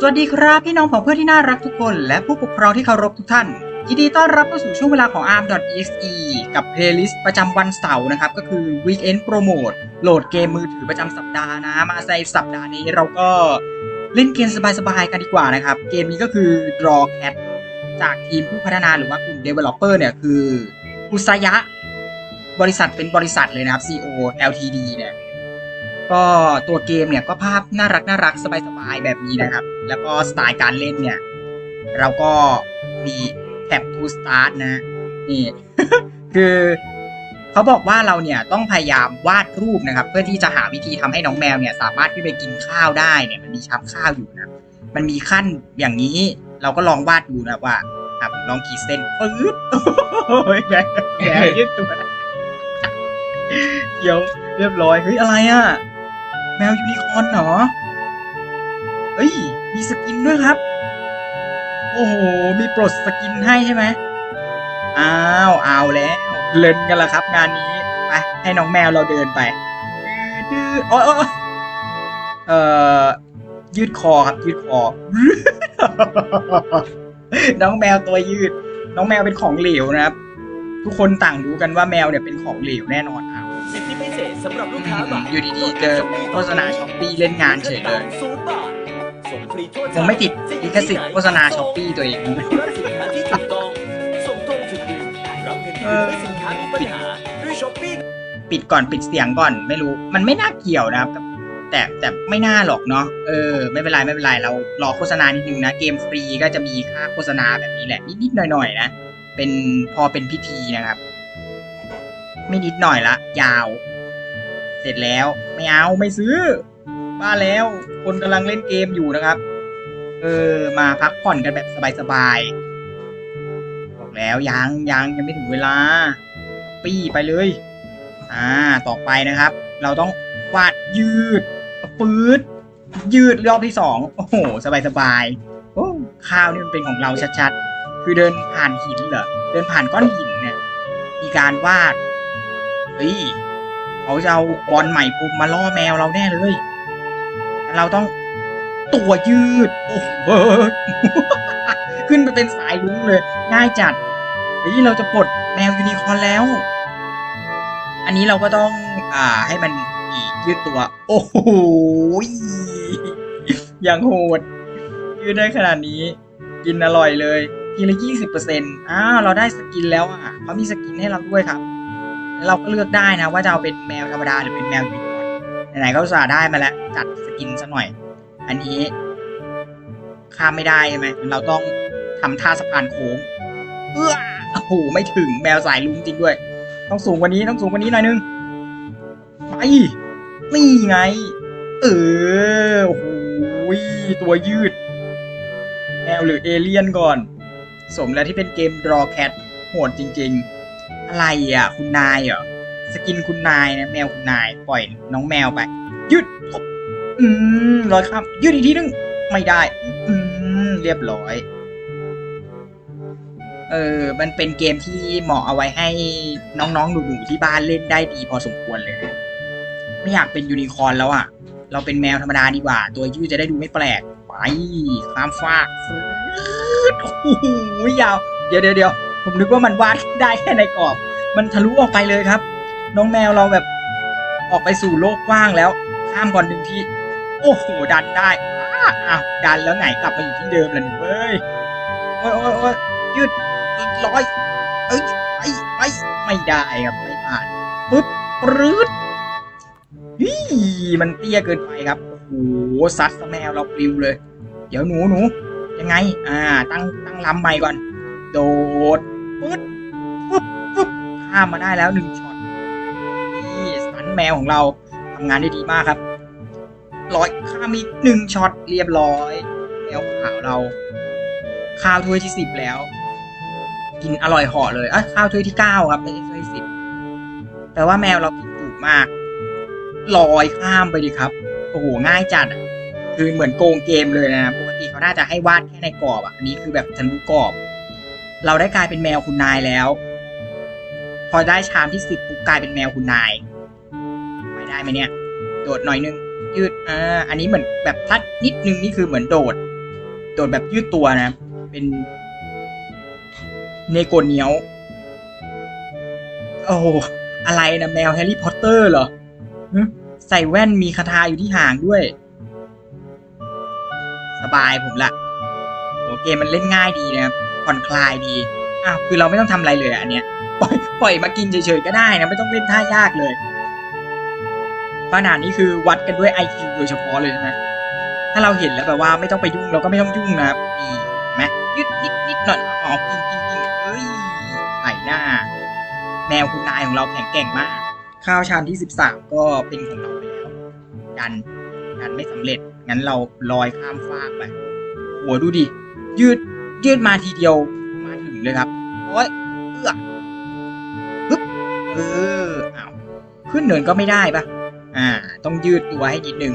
สวัสดีครับพี่น้องของเพื่อนที่น่ารักทุกคน และผู้ปกครองที่เคารพทุกท่านยินดีต้อนรับเข้าสู่ช่วงเวลาของ arm.exe กับเพลย์ลิสต์ประจำวันเสาร์นะครับ ก็คือ weekend promote โหลดเกมมือถือประจำสัปดาห์นะ มาในสัปดาห์นี้เราก็เล่นเกมสบายๆกันดีกว่านะครับ เกมนี้ก็คือ draw cat จากทีมผู้พัฒนาหรือว่ากลุ่ม developer เนี่ยคืออุสยะ บริษัทเป็นบริษัทเลยนะครับ CO LTD เนี่ย ก็ตัวเกมเนี่ยก็ภาพน่ารักน่ารักสบายๆแบบนี้นะครับ แล้วก็สไตล์การเล่นเนี่ย เราก็มีแท็บ to start นะ นี่ คือเขาบอกว่าเราเนี่ยต้องพยายามวาดรูปนะครับ เพื่อที่จะหาวิธีทำให้น้องแมวเนี่ย สามารถขึ้นไปกินข้าวได้เนี่ย มันมีชับข้าวอยู่นะมันมีขั้นอย่างนี้ เราก็ลองวาดดูนะว่าอะผมลองขีดเส้นปื๊ดโอ้ยแกแกยืดตัวเดี๋ยวเรียบร้อยเฮ้ยอะไรอะ แมวยูนิคอร์นเหรอ เอ้ย มีสกินด้วยครับ โอ้โห มีปลดสกินให้ใช่ไหมอ้าวเอาแล้วเล่นกันละครับ งานนี้ ไป ให้น้องแมวเราเดินไปดื้อๆโอ๊ยโอ๊ยเอ่อ ยืดคอครับ ยืดคอ น้องแมวตัวยืด น้องแมวเป็นของเหลวนะครับ ทุกคนต่างรู้กันว่าแมวเนี่ยเป็นของเหลวแน่นอนเอา สิทธิพิเศษสำหรับลูกค้าใหม่อยู่ดีๆเจอโฆษณาช้อปปี้เล่นงานเฉยเลยศูนย์บาทส่งฟรีทั่วผมไม่ติดลิขสิทธิ์โฆษณาช้อปปี้ตัวเองรับสินค้าที่ถูกต้องส่งตรงถึงมือรับเงินคืนเมื่อสินค้ามีปัญหาด้วยช้อปปี้ปิดก่อนปิดเสียงก่อนไม่รู้ มันไม่น่าเกี่ยวนะครับกับแต่แต่ไม่น่าหรอกเนาะเออ ไม่เป็นไรไม่เป็นไรเรารอโฆษณานิดนึงนะ เกมฟรีก็จะมีค่าโฆษณาแบบนี้แหละนิดๆหน่อยๆนะเป็นพอเป็นพิธีนะครับ ไม่นิดหน่อยละยาวเส ร็จแล้ว ไม่เอาไม่ซื้อ บ้าแล้วคนกำลังเล่นเกมอยู่นะครับ เออ มาพักผ่อนกันแบบสบายๆบอกแล้วยังยังยังไม่ถึงเวลา ปี้ไปเลย อ่าต่อไปนะครับ เราต้องวาดยืดปืดยืดรอบที่สองโอ้โห สบายสบายๆโอ้ข้าวนี่มันเป็นของเราชัดๆ คือเดินผ่านหินเหรอ เดินผ่านก้อนหินเนี่ย มีการวาด เฮ้ย เขาจะเอาบอลใหม่ปุ่มมาล่อแมวเราแน่เลย เราต้องตัวยืด โอ้โหขึ้นไปเป็นสายลุ้งเลย ง่ายจัดเฮ้ยเราจะปลดแมวยูนิคอร์นแล้ว อันนี้เราก็ต้อง อ่า ให้มันอีกยืดตัว โอ้โหอย่างโหด ยืดได้ขนาดนี้ กินอร่อยเลย ทีละยี่สิบเปอร์เซ็นต์อ้าว เราได้สกินแล้วอะเขามีสกินให้เราด้วยครับ เราก็เลือกได้นะ ว่าจะเอาเป็นแมวธรรมดาหรือเป็นแมวยูนิคอร์นไหนๆก็สาได้มาแล้วจัดสกินซะหน่อย อันนี้ข้ามไม่ได้ใช่ไหมเราต้องทำท่าสะพานโค้งเอื้อโอ้โหไม่ถึงแมวสายลุงจริงด้วย ต้องสูงกว่านี้ต้องสูงกว่านี้หน่อยนึงไปนี่ไง เออโอ้โหตัวยืด แมวหรือเอเลี่ยนก่อน สมแล้วที่เป็นเกม Draw Cat โหดจริง ๆ อะไรอะ คุณนายเหรอสกินคุณนายนะแมวคุณนาย ปล่อยน้องแมวไปยืดอืมร้อยครับยืดอีกทีนึงไม่ได้ อืมเรียบร้อย เออ มันเป็นเกมที่เหมาะเอาไว้ให้น้องๆหนูๆที่บ้านเล่นได้ดีพอสมควรเลย ไม่อยากเป็นยูนิคอร์นแล้วอะ เราเป็นแมวธรรมดาดีกว่า ตัวยืดจะได้ดูไม่แปลก ไปข้ามฟากโอ้โหยาว เดี๋ยวเดี๋ยวเดี๋ยว ผมนึกว่ามันวาดได้แค่ในกรอบ มันทะลุออกไปเลยครับ น้องแมวเราแบบออกไปสู่โลกกว้างแล้ว ข้ามก่อนหนึ่งทีโอ้โหดันได้อ้าวดันแล้วไงกลับมาอยู่ที่เดิมแล้วหนูเว้ยโอ้ยโอ้ยโอ้ยยืดอีกร้อยเอ้ยไปไปไม่ได้ครับไม่ผ่านปึ๊บปรื๊ดฮีมันเตี้ยเกินไปครับโอ้โหซัดแมวเราปลิวเลย เดี๋ยวหนูหนูยังไง อ่า ตั้งตั้งลำใหม่ก่อน โดด ปึ๊ดปึ๊บปึ๊บข้ามมาได้แล้วหนึ่งช็อตนี่สันแมวของเราทำงานได้ดีมากครับร้อยข้ามอีกหนึ่งช็อตเรียบร้อยแมวขาวเรา ข้าวถ้วยที่สิบแล้ว กินอร่อยหาะเลยอะข้าวถ้วยที่เก้าครับไม่ใช่ถ้วยสิบแปลว่าแมวเรากินถูกมากลอยข้ามไปดิครับโอ้โหง่ายจัดอะคือเหมือนโกงเกมเลยนะปกติเขาน่าจะให้วาดแค่ในกรอบอะอันนี้คือแบบทะลุกรอบ เราได้กลายเป็นแมวคุณนายแล้ว พอได้ชามที่สิบปุ๊บกลายเป็นแมวคุณนาย ไปได้ไหมเนี่ย โดดหน่อยนึง ยืดอ่าอันนี้เหมือนแบบพลัดนิดนึงนี่คือเหมือนโดด โดดแบบยืดตัวนะ เป็นเนโกเนียวโอ้อะไรนะแมวแฮร์รี่พอตเตอร์เหรอใส่แว่นมีคาถาอยู่ที่หางด้วย สบายผมละโอเกมมันเล่นง่ายดีนะครับ ผ่อนคลายดีอ้าวคือเราไม่ต้องทำอะไรเลยอันเนี้ยปล่อยปล่อยมากินเฉยๆก็ได้นะไม่ต้องเล่นท่ายากเลยขนาดนี้คือวัดกันด้วย IQ โดยเฉพาะเลยใช่ไหมถ้าเราเห็นแล้วแบบว่าไม่ต้องไปยุ่งเราก็ไม่ต้องยุ่งนะครับนี่ไหมยึดนิดนิดหน่อยอ๋อกินกินกินเอ้ยใส่หน้า แมวคุณนายของเราแข็งแกร่งมาก ข้าวชามที่สิบสามก็เป็นของเราไปแล้วดันดันไม่สำเร็จงั้นเราลอยข้ามฟากไปหัวดูดิยืด ยืดมาทีเดียวมาถึงเลยครับโอ้ยเอื้อปึ๊บเอออ้าวขึ้นเนินก็ไม่ได้ปะอ่า ต้องยืดตัวให้นิดนึง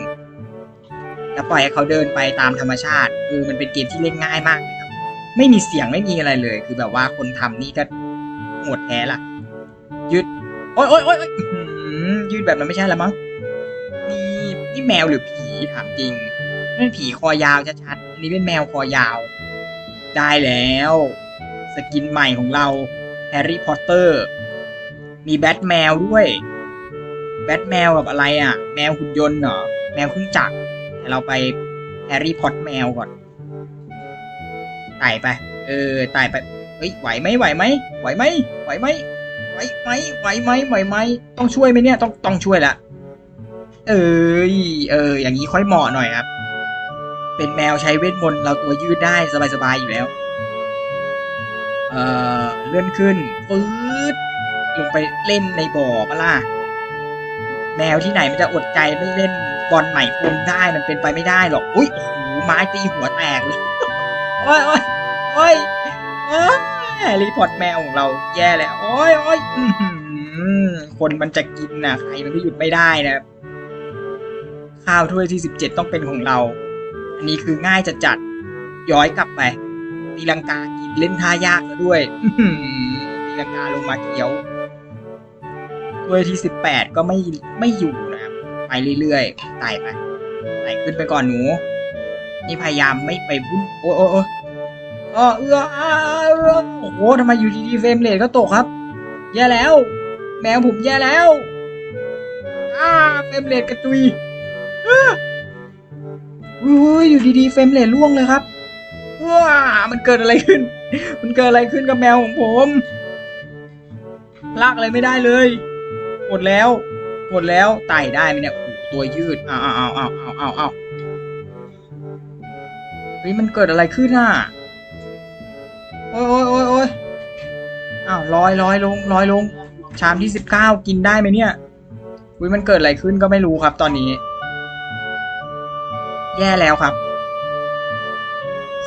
แล้วปล่อยให้เขาเดินไปตามธรรมชาติคือมันเป็นเกมที่เล่นง่ายมากเลยครับ ไม่มีเสียงไม่มีอะไรเลย คือแบบว่าคนทำนี่ก็หมดแท้ละยืดโอ๊ยโอ๊ยโอ๊ยโอ๊ยอื้อหือยืดแบบนั้นไม่ใช่ละมั้งนี่นี่แมวหรือผีถามจริงนั่นผีคอยาวชัดๆอันนี้เป็นแมวคอยาว ได้แล้ว สกินใหม่ของเราแฮร์รี่พอตเตอร์มีแบทแมวด้วยแบทแมวกับอะไรอะ แมวหุ่นยนต์เหรอ แมวเครื่องจักรแต่เราไปแฮร์รี่พอตแมวก่อนไต่ไป เออไต่ไปเฮ้ยไหวไหมไหวไหมไหวไหมไหวไหมไหวไหมไหวไหมไหวไหมต้องช่วยไหมเนี่ยต้องต้องช่วยละเอ้ยเอออย่างนี้ค่อยเหมาะหน่อยครับ เป็นแมวใช้เวทมนต์เราตัวยืดได้สบายๆอยู่แล้ว เอ่อเลื่อนขึ้นปื๊ดลงไปเล่นในบ่อปะล่ะแมวที่ไหนมันจะอดใจไม่เล่นบอลใหม่พรมได้มันเป็นไปไม่ได้หรอก อุ้ยโอ้โหไม้ตีหัวแตกเลยโอ้ยโอ้ยโอ้ยโอ้ยแฮร์รี่พอตแมวของเราแย่แล้วโอ้ยโอ้ยคนมันจะกินนะใครมันก็หยุดไม่ได้นะ ข้าวถ้วยที่สิบเจ็ดต้องเป็นของเรา อันนี้คือง่ายจะจัดย้อยกลับไปตีลังกากินเล่นท่ายากซะด้วยอื้อหือตีลังกาลงมาเคี้ยวถ้วยที่สิบแปดก็ไม่ไม่อยู่นะครับ ไปเรื่อยๆไต่ไปไต่ขึ้นไปก่อนหนู นี่พยายามไม่ไปวุ่นโอ้โอ้โอ้เอื้อเออโอ้โหทำไมอยู่ดีๆเฟรมเรทก็ตกครับ แย่แล้ว แมวผมแย่แล้วอ้าเฟรมเรทกระจุย อุ้ยอยู่ดีๆเฟรมเรทล่วงเลยครับว้ามันเกิดอะไรขึ้น มันเกิดอะไรขึ้นกับแมวของผมลากอะไรไม่ได้เลยหมดแล้วหมดแล้วไต่ได้ไหมเนี่ยอ้โหตัวยืดอ้าวอ้าวอ้าวอ้าวอ้าวอ้าวเฮ้ยมันเกิดอะไรขึ้นอะโอ้ยโอ้ยโอ้ยโอ้ยอ้าวลอยลอยลงลอยลง ชามที่สิบเก้ากินได้ไหมเนี่ยอุ้ยมันเกิดอะไรขึ้นก็ไม่รู้ครับตอนนี้ แย่แล้วครับ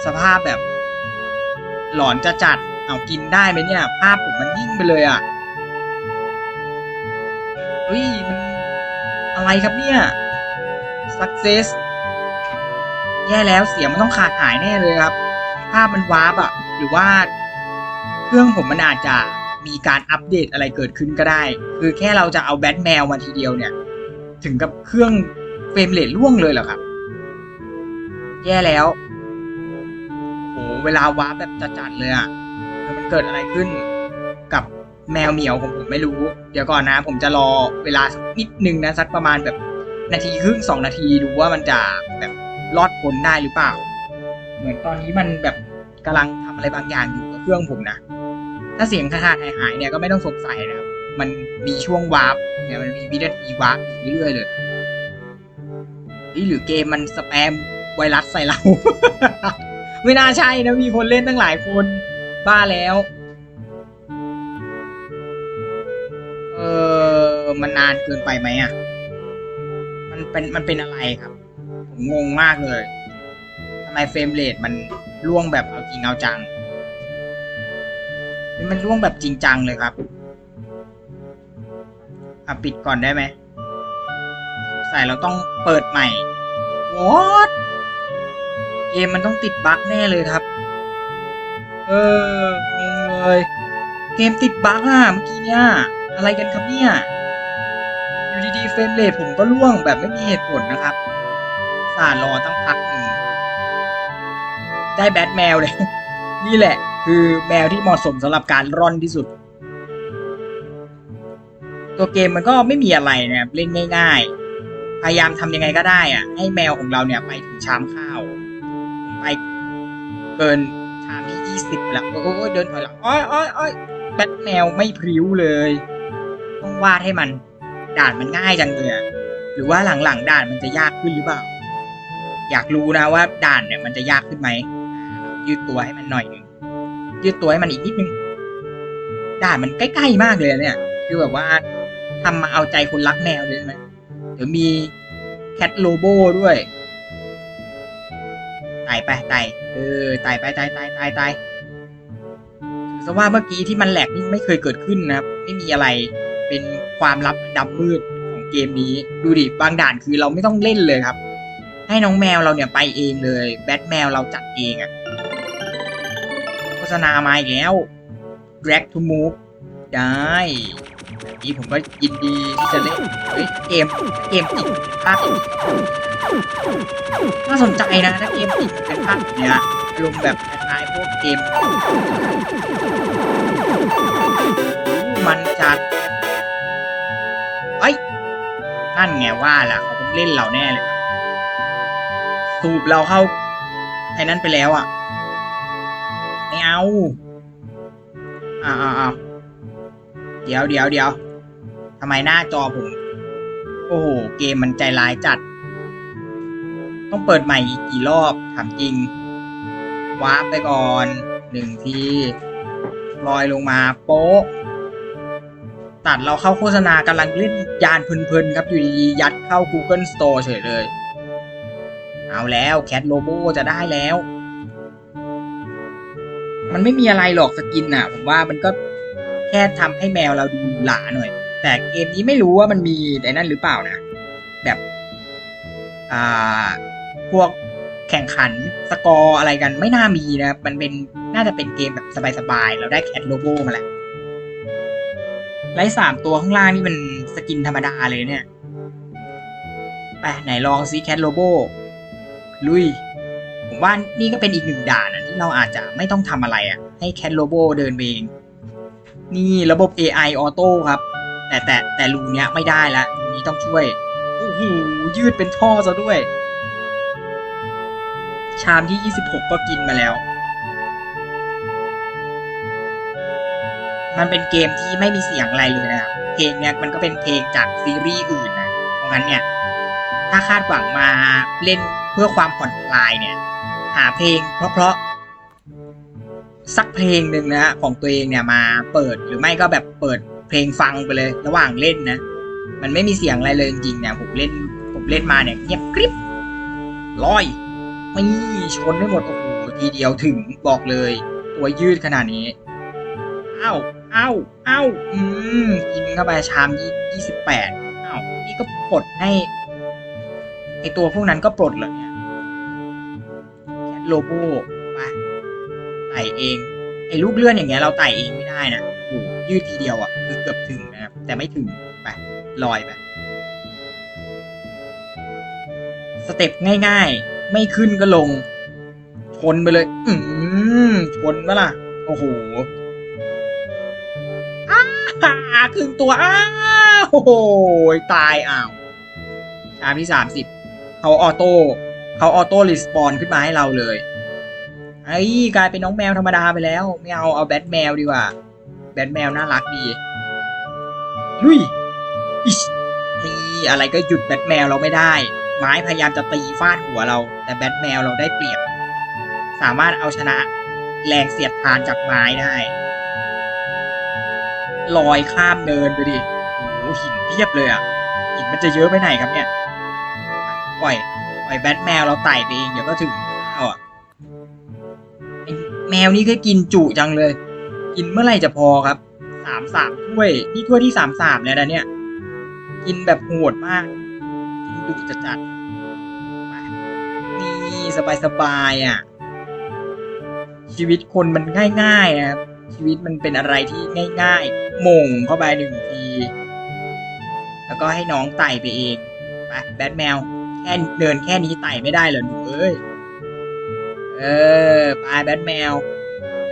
สภาพแบบ หลอนจะจัด เอากินได้ไหมเนี่ย ภาพผมมันยิ่งไปเลยอะ่ะเฮ้ยมันอะไรครับเนี่ย success แย่แล้วเสียงมันต้องขาดหายแน่เลยครับ ภาพมันวาร์ปอะหรือว่า เครื่องผมมันอาจจะมีการอัปเดตอะไรเกิดขึ้นก็ได้ คือแค่เราจะเอาแบทแมวมาทีเดียวเนี่ย ถึงกับเครื่องเฟรมเรทล่วงเลยเหรอครับ แย่แล้วโหเวลาวาร์ปแบบจัดๆเลยอะคือมันเกิดอะไรขึ้นกับแมวเหมียวของผมไม่รู้ เดี๋ยวก่อนนะ ผมจะรอเวลาสักนิดนึงนะสักประมาณแบบนาทีครึ่งสองนาทีดูว่ามันจะแบบรอดพ้นได้หรือเปล่า เหมือนตอนนี้มันแบบกำลังทำอะไรบางอย่างอยู่กับเครื่องผมนะถ้าเสียงขาดๆหายๆเนี่ยก็ไม่ต้องสงสัยนะครับมันมีช่วงวาร์ปเนี่ยมันมีวินาทีวาร์ปเรื่อยๆเลยนี่หรือเกมมันสแปม ไวรัสใส่เรา ไม่น่าใช่นะมีคนเล่นตั้งหลายคนบ้าแล้ว เออมันนานเกินไปไหมอะ มันเป็นมันเป็นอะไรครับ ผมงงมากเลยทำไมเฟรมเรทมันล่วงแบบเอาจริงเอาจัง มันล่วงแบบจริงจังเลยครับอะปิดก่อนได้ไหมใส่เราต้องเปิดใหม่ what เกมมันต้องติดบั๊กแน่เลยครับ เอองงเลย เกมติดบั๊กอะเมื่อกี้เนี่ย อะไรกันครับเนี่ย อยู่ดีๆเฟรมเรทผมก็ล่วงแบบไม่มีเหตุผลนะครับ สารรอตั้งพักหนึ่งได้แบทแมวเลย นี่แหละ คือแมวที่เหมาะสมสำหรับการร่อนที่สุด ตัวเกมมันก็ไม่มีอะไรนะครับเล่นง่าย ๆ พยายามทำยังไงก็ได้อะให้แมวของเราเนี่ยไปถึงชามข้าว ไปเกินชามที่ยี่สิบแล้วโอ้ยเดินถอยหลังอ้อยอ้อยอ้อยแบทแมวไม่พริ้วเลย ต้องวาดให้มัน ด่านมันง่ายจังเลยอะหรือว่าหลังๆด่านมันจะยากขึ้นหรือเปล่า อยากรู้นะว่าด่านเนี่ยมันจะยากขึ้นไหม ยืดตัวให้มันหน่อยหนึงยืดตัวให้มันอีกนิดนึง ด่านมันใกล้ๆมากเลยเนี่ย คือแบบว่าทำมาเอาใจคนรักแมวเลยใช่ไหมเดี๋ยวมีแคทโลโบด้วย ตายไปตายเออตายไปตายตายตายตายถือซะว่าเมื่อกี้ที่มันแหลกนี่ไม่เคยเกิดขึ้นนะครับ ไม่มีอะไรเป็นความลับดำมืดของเกมนี้ ดูดิบางด่านคือเราไม่ต้องเล่นเลยครับ ให้น้องแมวเราเนี่ยไปเองเลย แบทแมวเราจัดเองอะโฆษณามาอีกแล้ว drag to move ได้แบบนี้ผมก็ยินดีที่จะเล่นเฮ้ยเกม เกมจริงภาพ น่าสนใจนะถ้าเกมจริงเป็นภาพแบบเนี้ยอารมแบบคล้ายพวกเกม มันจัดเอ้ยนั่นไงว่าล่ะเขาต้องเล่นเราแน่เลยครับสูบเราเข้าไอ้นั้นไปแล้วอะไม่เอาอ่าอ่าอ่าเดี๋ยวเดี๋ยวเดี๋ยวทำไมหน้าจอผม โอ้โห เกมมันใจร้ายจัด ต้องเปิดใหม่อีกกี่รอบถามจริงวาร์ปไปก่อนหนึ่งทีลอยลงมาโป๊ะตัดเราเข้าโฆษณากำลังเล่นยานเพลินๆครับ อยู่ดีๆยัดเข้า Google Store เฉยเลย เอาแล้วแคทโลโบจะได้แล้ว มันไม่มีอะไรหรอกสกินน่ะ ผมว่ามันก็แค่ทำให้แมวเราดูหลาหน่อย แต่เกมนี้ไม่รู้ว่ามันมีไอ้นั่นหรือเปล่านะ แบบ อ่า พวกแข่งขันสกอร์อะไรกันไม่น่ามีนะมันเป็นน่าจะเป็นเกมแบบสบายๆ เราได้แคทโลโบมาแล้วไล่สามตัวข้างล่างนี่มันสกินธรรมดาเลยเนี่ยไปไหนลองซิแคทโลโบลุย ผมว่านี่ก็เป็นอีกหนึ่งด่านอะที่เราอาจจะไม่ต้องทำอะไรอะให้แคทโลโบเดินเอง นี่ระบบ AI ออโต้ครับ แต่แต่แต่รูเนี้ยไม่ได้ละรูนี้ต้องช่วย โอ้โหยืดเป็นท่อซะด้วยามที่ 26 ก็กินมาแล้ว มันเป็นเกมที่ไม่มีเสียงอะไรเลยนะครับ เพลงเนี่ยมันก็เป็นเพลงจากซีรีส์อื่นนะเพราะงั้นเนี่ย ถ้าคาดหวังมาเล่นเพื่อความผ่อนคลายเนี่ย หาเพลงเพราะๆสักเพลงหนึ่งนะฮะของตัวเองเนี่ยมาเปิดหรือไม่ก็แบบเปิดเพลงฟังไปเลย ระหว่างเล่นนะ มันไม่มีเสียงอะไรเลยจริงๆเนี่ยผมเล่นผมเล่นมาเนี่ยเงียบกริบลอย ม่ชนไม่หมดโอ้โหทีเดียวถึงบอกเลย ตัวยืดขนาดนี้อ้าวอ้าวอ้าวอืมกินเข้าไปชามยี่ยี่สิบแปดอ้าวนี่ก็ปลดให้ไอตัวพวกนั้นก็ปลดเหรอเนี่ยแคทโลโบไปไต่เองไอลูกเลื่อนอย่างเงี้ยเราไต่เองไม่ได้นะโอ้โหยืดทีเดียวอะคือเกือบถึงนะครับแต่ไม่ถึงไปลอยไปสเต็ปง่าย ๆ ไม่ขึ้นก็ลง ชนไปเลย อืมชนปะล่ะ โอ้โหอ้าครึ่งตัว อ้าโอ้โหตายอ้าวชามที่สามสิบเขาออโต้เขาออโต้รีสปอนขึ้นมาให้เราเลยไอ้กลายเป็นน้องแมวธรรมดาไปแล้ว ไม่เอาเอาแบทแมวดีกว่า แบทแมวน่ารักดีลุยอิชนี่อะไรก็หยุดแบทแมวเราไม่ได้ ไม้พยายามจะตีฟาดหัวเรา แต่แบทแมวเราได้เปรียบ สามารถเอาชนะแรงเสียดทานจากไม้ได้ ลอยข้ามเนินไปดิโอ้หินเพียบเลยอะ หินมันจะเยอะไปไหนครับเนี่ย ปล่อย ปล่อยแบทแมวเราไต่ไปเองเดี๋ยวก็ถึงข้าวอะแมวนี่ก็กินจุจังเลย กินเมื่อไหร่จะพอครับ สามสามถ้วย นี่ถ้วยที่สามสามแล้วนะเนี่ย กินแบบโหดมาก ดุจะจัดไปนี่สบายสบายๆอะ ชีวิตคนมันง่ายๆนะครับ ชีวิตมันเป็นอะไรที่ง่ายๆมงเข้าไปหนึ่งที แล้วก็ให้น้องไต่ไปเองไปแบทแมว แค่เดินแค่นี้ไต่ไม่ได้เหรอหนูเอ้ย เอออปแบทแมว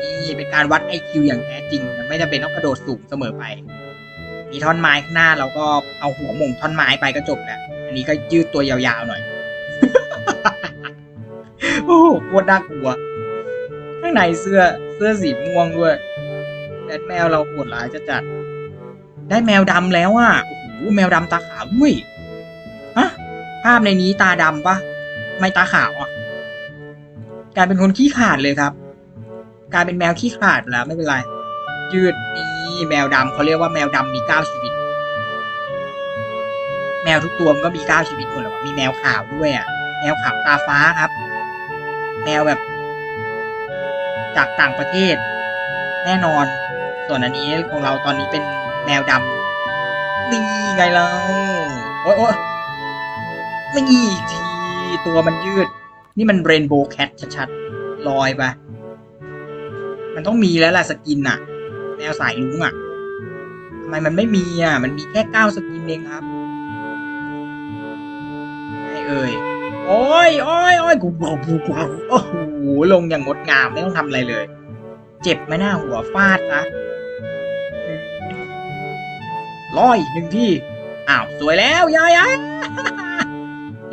นี่เป็นการวัดไอคิวอย่างแท้จริง ไม่จำเป็นต้องกระโดดสูงเสมอไป มีท่อนไม้ข้างหน้าเราก็เอาหัวหม่งท่อนไม้ไปก็จบแล้ว นนี้ก็ยืดตัวยาวๆหน่อย โอ้โหโคตรน่ากลัว ข้างในเสื้อเสื้อสีม่วงด้วยแบทแมวเราโหดร้ายจะจัด ได้แมวดำแล้วอะ โอ้โห แมวดำตาขาวด้วยฮะภาพในนี้ตาดำปะไม่ตาขาวอะกลายเป็นคนขี้ขลาดเลยครับ กลายเป็นแมวขี้ขลาดไปแล้วไม่เป็นไร ยืดนี่แมวดำเขาเรียกว่าแมวดำมีเก้าชีวิต แมวทุกตัวมันก็มีเก้าชีวิตหมดเลยวมีแมวขาวด้วยอะ แมวขาวตาฟ้าครับ แมวแบบ จากต่างประเทศ แน่นอน ส่วนอันนี้ของเราตอนนี้เป็นแมวดำนี่ไงเราโอ๊ยโอ๊ยไม่อีกทีตัวมันยืด นี่มันเรนโบว์แคทชัดๆลอยไปมันต้องมีแล้วล่ะสกินอะแมวสายลุงอะทำไมมันไม่มีอะมันมีแค่เก้าสกินเองครับ ไงเอ่ยโอ้ยโอ้ยโอ้ยกูบอกกูกโอ้โหลงอย่างงดงามไม่ต้องทำอะไรเลย เจ็บไหมหน้าหัวฟาดนะร้อยหนึ่งที่อ้าวสวยแล้วยายอะ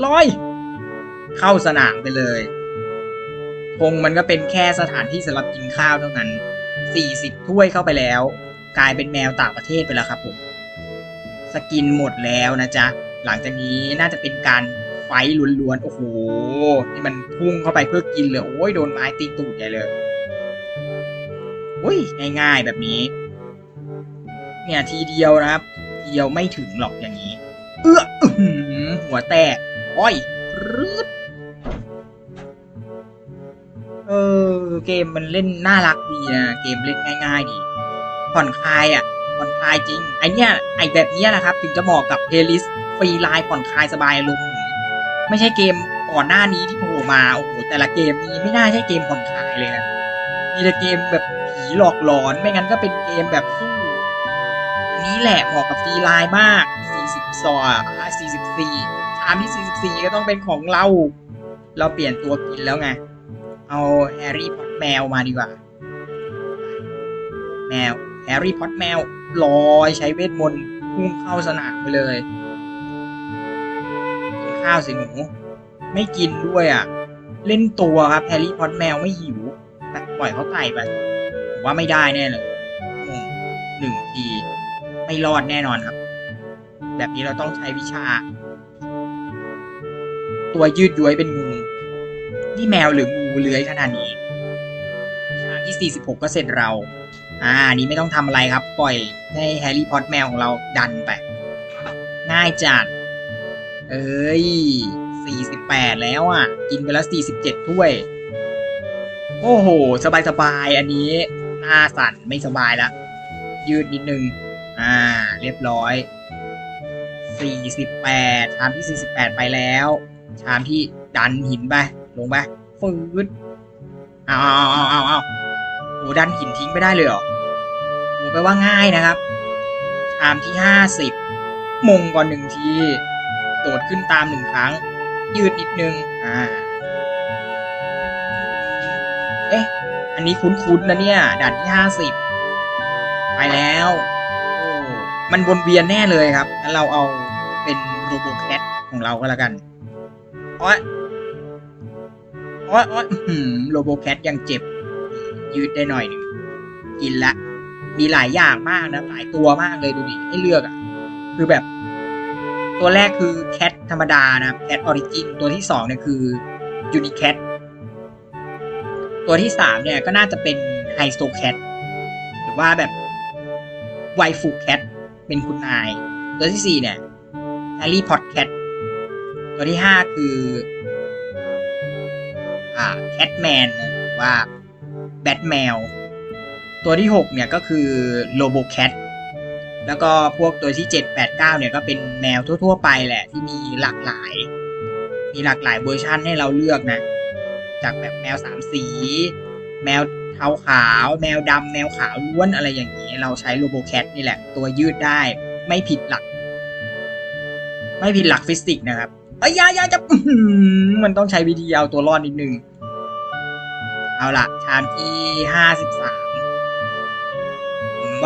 ร้อย เข้าสนามไปเลยธงมันก็เป็นแค่สถานที่สำหรับกินข้าวเท่านั้นสี่สิบถ้วยเข้าไปแล้ว กลายเป็นแมวต่างประเทศไปแล้วครับผม สกินหมดแล้วนะจ๊ะ หลังจากนี้น่าจะเป็นการไฟล้วนๆ โอ้โห นี่มันพุ่งเข้าไปเพื่อกินเลย โอ้ยโดนไม้ตีตูดใหญ่เลยอุ้ยง่ายๆแบบนี้ เนี่ยทีเดียวนะครับ ทีเดียวไม่ถึงหรอกอย่างนี้ เอื้อหัวแตกอ้อยรืดเออ เกมมันเล่นน่ารักดีนะ เกมเล่นง่าย ๆ ดี ผ่อนคลายอะ ผ่อนคลายจริง ไอเนี้ยไอแบบเนี้ยนะครับ ถึงจะเหมาะกับเพลย์ลิสต์ฟรีไลน์ผ่อนคลายสบายอารมไม่ใช่เกมก่อนหน้านี้ที่โผล่มาโอ้โหแต่ละเกมนี้ไม่น่าใช่เกมผ่อนคลายเลยนะมีแต่เกมแบบผีหลอกหลอนไม่งั้นก็เป็นเกมแบบสู้อันนี้แหละเหมาะกับฟรีไลน์มาก40ซออะ44ชามที่44 ก็ต้องเป็นของเรา เราเปลี่ยนตัวกินแล้วไง เอาแฮร์รี่พอตแมวมาดีกว่า แมวแฮร์รี่พอตแมว ลอยใช้เวทมนต์พุ่งเข้าสนามไปเลยกินข้าวสิหนูไม่กินด้วยอะ เล่นตัวครับแฮร์รี่พอตแมวไม่หิว แต่ปล่อยเขาไต่ไปผมว่าไม่ได้แน่เลยหนึ่งที ไม่รอดแน่นอนครับ แบบนี้เราต้องใช้วิชา ตัวยืดย้วยเป็นงูนี่แมวหรืองูเลื้อยขนาดนี้ชาที่ 46ก็เสร็จเรา อ่านี้ไม่ต้องทำอะไรครับ ปล่อยให้แฮร์รี่พอตแมวของเราดันไป ง่ายจัด เอ้ย 48 แล้วอะ กินไปแล้ว 47 ถ้วย โอ้โห สบายๆอันนี้ หน้าสั่นไม่สบายล้วยืดนิดนึง อ่า เรียบร้อย 48 ชามที่ 48 ไปแล้ว ชามที่ดันหินไป ลงไปฟืดเอาเอาเอาเอาเอาโหดันหินทิ้งไปได้เลยเหรอ โหแปลว่าง่ายนะครับ ชามที่50มงก่อนหนึ่งที โดดขึ้นตามหนึ่งครั้ง ยืดนิดนึง อ่า เอ๊ะ อันนี้คุ้นๆนะเนี่ยด่านที่50ไปแล้ว โอ้ มันวนเวียนแน่เลยครับ งั้นเราเอาเป็นโรโบแคทของเราก็แล้วกันโอ้ยโอ้ยโอ้ยโรโบแคทยังเจ็บ ยืดได้หน่อยหนึ่งกินละ มีหลายอย่างมากนะหลายตัวมากเลยดูดิให้เลือกอะ คือแบบ ตัวแรกคือแคทธรรมดานะแคทออริจินตัวที่สองเนี่ยคือยูนิแคทตัวที่สามเนี่ยก็น่าจะเป็นไฮโซแคทหรือว่าแบบไวฟูแคทเป็นคุณนาย ตัวที่สี่เนี่ยแฮร์รี่พอตแคทตัวที่ห้าคือ อ่าแคทแมนหรือว่าแบทแมว ตัวที่หกเนี่ยก็คือโลโบแคทแล้วก็พวกตัวที่เจ็ดแปดเก้าเนี่ยก็เป็นแมวทั่ว ๆ ไปแหละที่มีหลากหลาย มีหลากหลายเวอร์ชันให้เราเลือกนะ จากแบบแมวสามสี แมวเทาขาว แมวดำแมวขาวล้วนอะไรอย่างนี้ เราใช้โลโบแคทนี่แหละ ตัวยืดได้ไม่ผิดหลัก ไม่ผิดหลักฟิสิกส์นะครับเอ้ยยายาจะมันต้องใช้วิธีเอาตัวรอดนิดนึง เอาละชามที่ห้าสิบสาม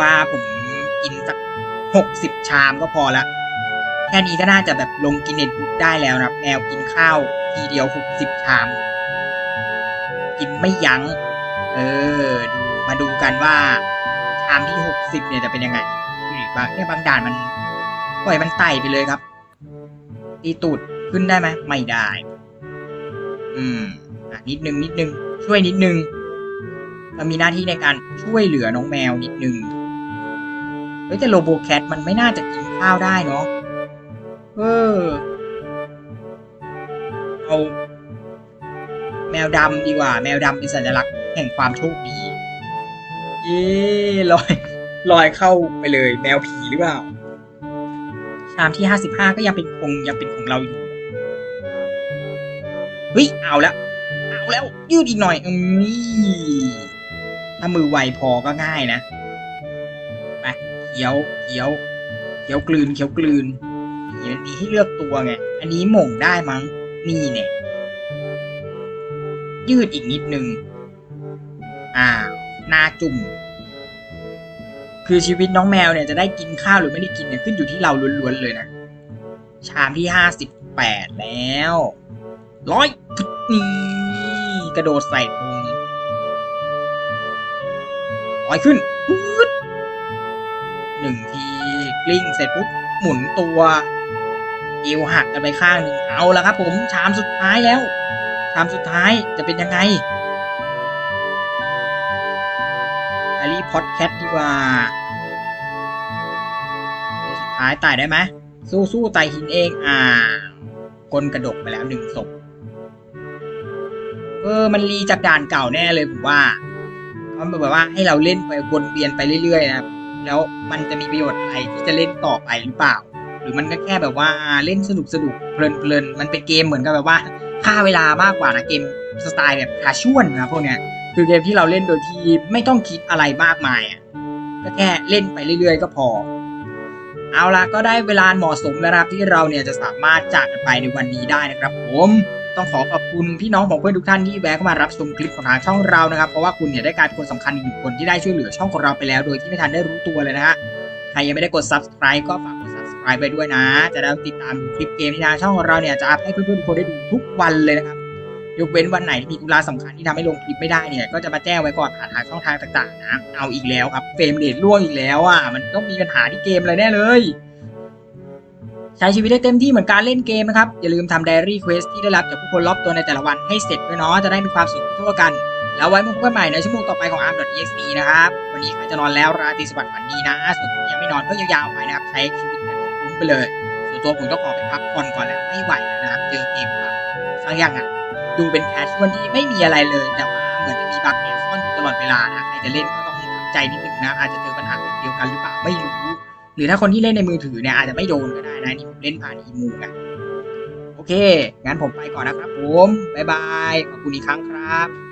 ว่าผมกินสักหกสิบชามก็พอละ แค่นี้ก็น่าจะแบบลงกินเน็ตบุ๊กได้แล้วนะแนวกินข้าวทีเดียวหกสิบชาม กินไม่ยัง้ง เออ ดูมาดูกันว่าชามที่หกสิบเนี่ยจะเป็นยังไงบางเนี่ยบางด่านมันปล่อยมันไต่ไปเลยครับ ตีตูดขึ้นได้ไหมไม่ได้ อืมอะนิดนึงนิดนึงช่วยนิดนึงเรามีหน้าที่ในการช่วยเหลือน้องแมวนิดนึง เฮ้ยแต่โลโบแคทมันไม่น่าจะกินข้าวได้เนาะเออ เอาแมวดำดีกว่า แมวดำเป็นสัญลักษณ์แห่งความโชคดี เย้ลอยลอยเข้าไปเลย แมวผีหรือเปล่า ชามที่ห้าสิบห้าก็ยังเป็นคงยังเป็นของเราอยู่เฮ้ยเอาแล้วเอาแล้วยืดอีกหน่อยอืมถ้ามือไวพอก็ง่ายนะ คี้ยวเคี้ยวเคี้ยวกลืนเคี้ยวกลืนนี่มันมีให้เลือกตัวไง อันนี้หม่งได้มั้ง นี่เนี่ย ยืดอีกนิดนึงอ้าวหน้าจุ่ม คือชีวิตน้องแมวเนี่ยจะได้กินข้าวหรือไม่ได้กินเนี่ยขึ้นอยู่ที่เราล้วนๆเลยนะ ชามที่ห้าสิบแปดแล้วร้อยพึดนี่กระโดดใส่พุงร้อยขึ้นปึ๊ด หนึ่งทีกลิ้งเสร็จปุ๊บหมุนตัวเอวหักกันไปข้างหนึ่งเอาละครับ ผมชามสุดท้ายแล้ว ชามสุดท้ายจะเป็นยังไงแฮร์รี่พอตแคทดีกว่าตัวสุดท้ายตายได้ไหมสู้สู้ๆไต่หินเองอ่ากลกระดกไปแล้วหนึ่งศพเออมันรีจากด่านเก่าแน่เลยผมว่าเขาแบบว่าให้เราเล่นไปวนเวียนไปเรื่อยๆนะครับ แล้วมันจะมีประโยชน์อะไรที่จะเล่นต่อไปหรือเปล่า หรือมันก็แค่แบบว่าเล่นสนุกสนุกๆเพลินมันเป็นเกมเหมือนกับแบบว่าฆ่าเวลามากกว่านะเกมสไตล์แบบคาชวลนะพวกเนี้ยคือเกมที่เราเล่นโดยที่ไม่ต้องคิดอะไรมากมายอะก็แค่เล่นไปเรื่อยๆ ก็พอ เอาละก็ได้เวลาเหมาะสมแล้วครับที่เราเนี่ยจะสามารถจากกันไปในวันนี้ได้นะครับผม ต้องขอขอบคุณพี่น้องของเพื่อนทุกท่านที่แวะเข้ามารับชมคลิปของทางช่องเรานะครับ เพราะว่าคุณเนี่ยได้กลายเป็นคนสำคัญอีกหนึ่งคนที่ได้ช่วยเหลือช่องของเราไปแล้ว โดยที่ไม่ทันได้รู้ตัวเลยนะฮะ ใครยังไม่ได้กด subscribe ก็ฝากกด subscribe ไปด้วยนะ จะได้ติดตามดูคลิปเกมที่ทางช่องของเราเนี่ยจะอัพให้เพื่อนๆทุกคนได้ดูทุกวันเลยนะครับ ยกเว้นวันไหนที่มีธุระสำคัญที่ทำให้ลงคลิปไม่ได้เนี่ย ก็จะมาแจ้งไว้ก่อนผ่านทางช่องทางต่างๆนะ เอาอีกแล้วครับ เฟรมเรทร่วงอีกแล้วอะ มันต้องมีปัญหาที่เกมอะไรแน่เลย ใช้ชีวิตได้เต็มที่เหมือนการเล่นเกมนะครับ อย่าลืมทำไดอารี่เควสที่ได้รับจากผู้คนรอบตัวในแต่ละวันให้เสร็จด้วยเนาะจะได้มีความสุขทั่วกัน แล้วไว้พบกันใหม่ในชั่วโมงต่อไปของ arm.exe นะครับ วันนี้ใครจะนอนแล้วราตรีสวัสดิ์ฝันดีนะส่วนยังไม่นอนก็ยาวๆไปนะครับ ใช้ชีวิตกันคุ้มไปเลย ส่วนตัวผมต้องขอไปพักผ่อนก่อนแล้วไม่ไหวแล้วนะครับเจอเกมครับสักอย่างอะดูเป็นแคชชวลที่ไม่มีอะไรเลย แต่ว่าเหมือนจะมีบักแอบซ่อนอยู่ตลอดเวลานะใครจะเล่นก็ต้องทำใจนิดนึงนะอาจจะเจอปัญหาเดียวกันหรือเปล่า หรือถ้าคนที่เล่นในมือถือเนี่ยอาจจะไม่โดนก็ได้นะนี่ผมเล่นผ่านอีมูนะโอเค งั้นผมไปก่อนนะครับผม บ๊ายบาย ขอบคุณอีกครั้งครับ